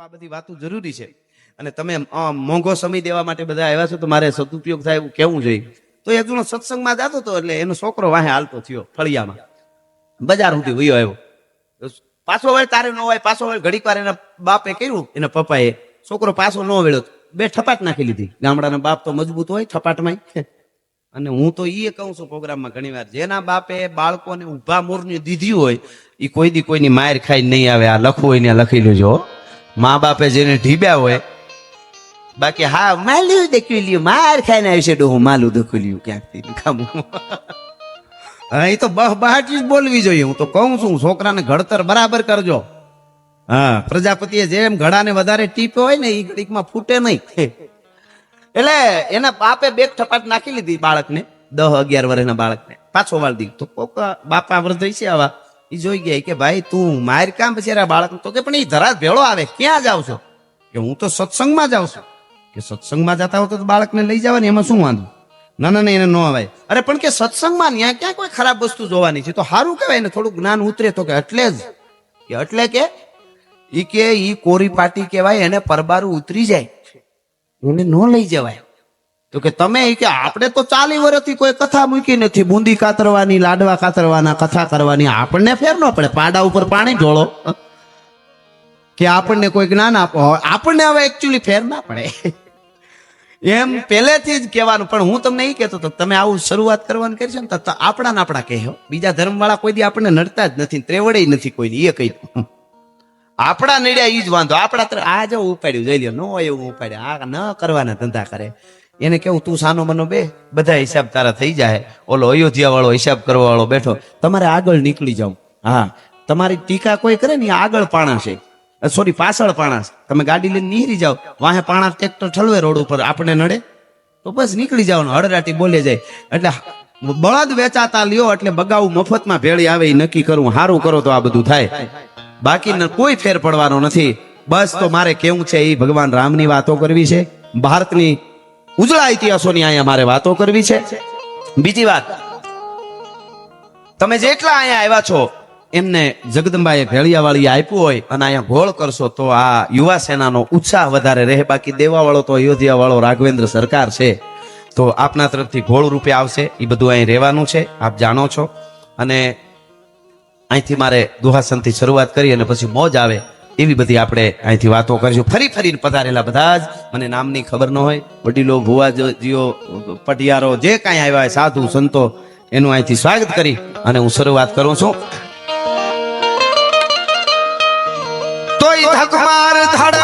આ બધી વાતો જરૂરી છે. અને તમે મોંઘો સમય દેવા માટે બધા આવ્યા છો, તો મારે સદુપયોગ થાય એવું કેવું જોઈએ? તો એક જણો સત્સંગમાં જતો હતો એટલે એનો છોકરો વાહે હાલતો થયો ફળિયામાં. બજાર સુધી વયો આવ્યો. પાછો વળ તારે ન હોય, પાછો વળ ઘડીક વાર એના બાપે કર્યું, એના પપ્પાએ. છોકરો પાછો ન વળ્યો બે ઠપાટ નાખી લીધી. ગામડાના બાપ તો મજબૂત હોય ઠપાટમાં અને હું તો એ કહું છું પ્રોગ્રામમાં ઘણી વાર, જેના બાપે બાળકોને ઊભા મોરની દીધી હોય એ કોઈ દી કોઈની માર ખાઈ નહીં આવે, આ લખવું હોય ને લખી લેજો. મા બાપે જેને ઢીબ્યા હોય, બાકી હા, માલું દેખી લ્યું માર ખાઈને આવશે ડોહું, માલું દખું લ્યું ક્યાંકથી ખામું હા, એ તો બહ બહાર ચીજ બોલવી જોઈએ. હું તો કહું છું, છોકરાને ઘડતર બરાબર કરજો. હા, પ્રજાપતિએ જેમ ઘડાને વધારે ટીપ્યો હોય ને એ ઘડીકમાં ફૂટે નહીં. એટલે એના બાપે બે ઠપાટ નાખી લીધી બાળકને, દહ અગિયાર વર્ષના બાળકને. પાછો વાળ દીધું. કોક બાપા વૃદ્ધ છે આવા. એ જોઈ ગયા કે ભાઈ તું માર કામ પછી બાળક તો કે પણ એ ધરાજ ભેળો આવે, ક્યાં જાવ છો? કે હું તો સત્સંગમાં જાઉં છું. કે સત્સંગમાં જતા હો તો બાળકને લઈ જવાની, એમાં શું વાંધો? ના ના ના, એને ન અવાય. અરે પણ કે સત્સંગમાં ત્યાં ક્યાં કોઈ ખરાબ વસ્તુ જોવાની છે? તો સારું કહેવાય ને, થોડું જ્ઞાન ઉતરે તો કે એટલે જ. કે એટલે કે ઈ કે ઈ કોરી પાટી કહેવાય, એને પરબારું ઉતરી જાય. એને ન લઈ જવાય. તો કે તમે કે આપણે તો ચાલી વર્ષથી કોઈ કથા મૂકી નથી. બુંદી કાતરવાની, લાડવા કાતરવાના, કથા કરવાની. આપણને ફેર ન પડે. પાડા ઉપર પાણી ઢોળો. કે આપણને કોઈ જ્ઞાન આપો. આપણને હવે એકચ્યુઅલી ફેર ના પડે. એમ પહેલેથી જ કહેવાનું. પણ હું તમને એ કહેતો હતો તમે આવું શરૂઆત કરવાનું કરી છે ને તો આપણા ને આપણા કહેવો. બીજા ધર્મવાળા કોઈ દી આપણને નડતા જ નથી ત્રેવડે નથી કોઈ એ કહી આપણા નડ્યા એ જ વાંધો. આપણા આ જો ઉપાડ્યું, જોઈ લો ન એવું ઉપાડ્યા. આ ન કરવાના ધંધા કરે. એને કેવું તું સાનો મનો બે, બધા હિસાબ તારા થઈ જાય. ઓલો અયોધ્યા વાળો હિસાબ કરવા વાળો બેઠો, તમારે આગળ નીકળી જાવ હા. તમારી ટીકા કોઈ કરે ને આગળ પાણા છે. સોરી, પાછળ પાણા છે. તમે ગાડી લઈને નીકળી જાઓ. વાહે પાણા ટ્રેક્ટર ઠલવે રોડ ઉપર, આપણે નડે. તો બસ નીકળી જવાનું હળરાટી બોલે જાય. એટલે બળદ વેચાતા લ્યો, એટલે બગાવું મફતમાં ભેળી આવે એ નક્કી કરવું સારું કરો તો આ બધું થાય. બાકી કોઈ ફેર પડવાનો નથી. બસ તો મારે કેવું છે એ ભગવાન રામની વાતો કરવી છે. ભારતની ઉજળા ઇતિહાસોની અહીંયા મારે વાતો કરવી છે. બીજી વાત, તમે જેટલા અહીંયા આવ્યા છો, એમને જગદંબાએ ભેળિયાવાળી આપ્યું હોય અને અહીંયા ગોળ કરશો તો આ યુવા સેનાનો ઉત્સાહ વધારે રહે. બાકી દેવા વાળો તો અયોધ્યા વાળો રાઘવેન્દ્ર સરકાર છે. તો આપના તરફથી ગોળ રૂપે આવશે. એ બધું અહીં રહેવાનું છે. આપ જાણો છો. અને અહીંથી મારે દુહાસનથી શરૂઆત કરી અને પછી મોજ આવે. એવી બધી આપણે અહીંથી વાતો કરીશું. ફરી ફરીને પધારેલા બધા જ. મને નામની ખબર ન હોય. વડીલો, ભુવાજીઓ, પટિયારો, જે કાંઈ આવ્યા હોય, સાધુ, સંતો, એનું અહીંથી સ્વાગત કરી અને હું શરૂઆત કરું છું. તોય ધકમાર મારી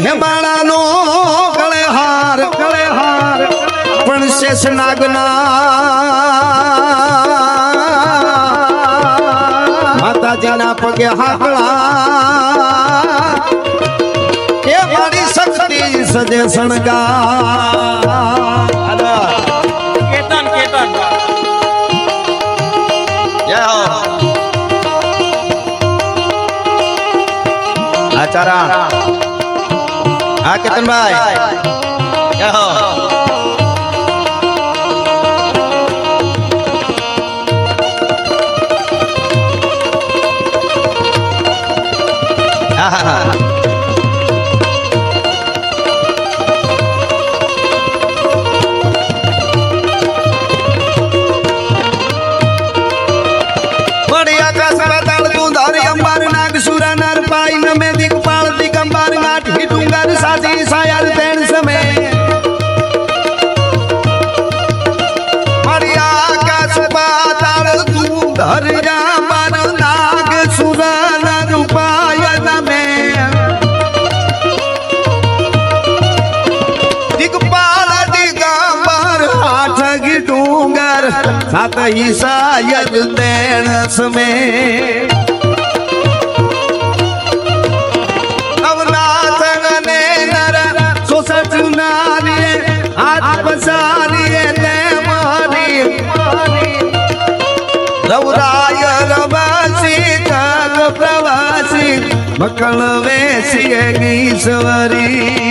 અને હેમાળાનો ગળે હાર ગળે હાર પણ શેષ નાગના માતાજીના પગે હાકળા. એ મારી શક્તિ સજે શણગા કેતન કેતન જય હો. આચારા. હા કેતનભાઈ જય સાત ઈસાય દેણ સમે. અવનાથ ને નર સોસઠ નારીએ હાથ પસારીએ ને મારી રવરાય રવાસી, કાગ પ્રવાસી, મકણ વેસીએ ગીસવરી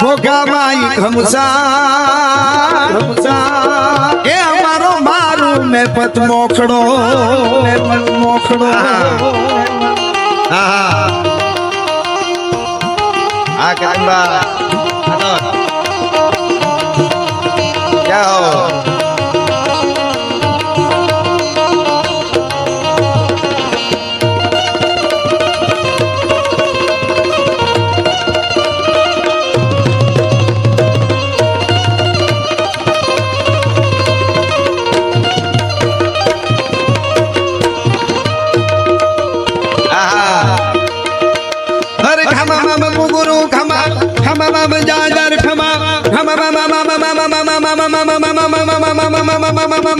ઘોઘા માઈ ખમસા એ અમારો મારું મે પત મોખડો. મે પત મોખડો હા. હા કાંબા જાઓ આહા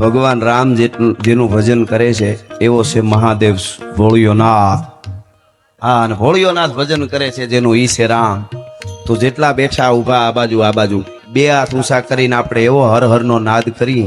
ભગવાન રામ જેનું ભજન કરે છે, એવો છે મહાદેવ ભોળિયોનાથ. હા, અને ભોળિયોનાથ ભજન કરે છે, જેનું ઈ છે રામ. તો જેટલા બેઠા ઊભા આ બાજુ આ બાજુ, બે હાથ ઊંચા કરીને આપણે એવો હર હરનો નાદ કરીએ.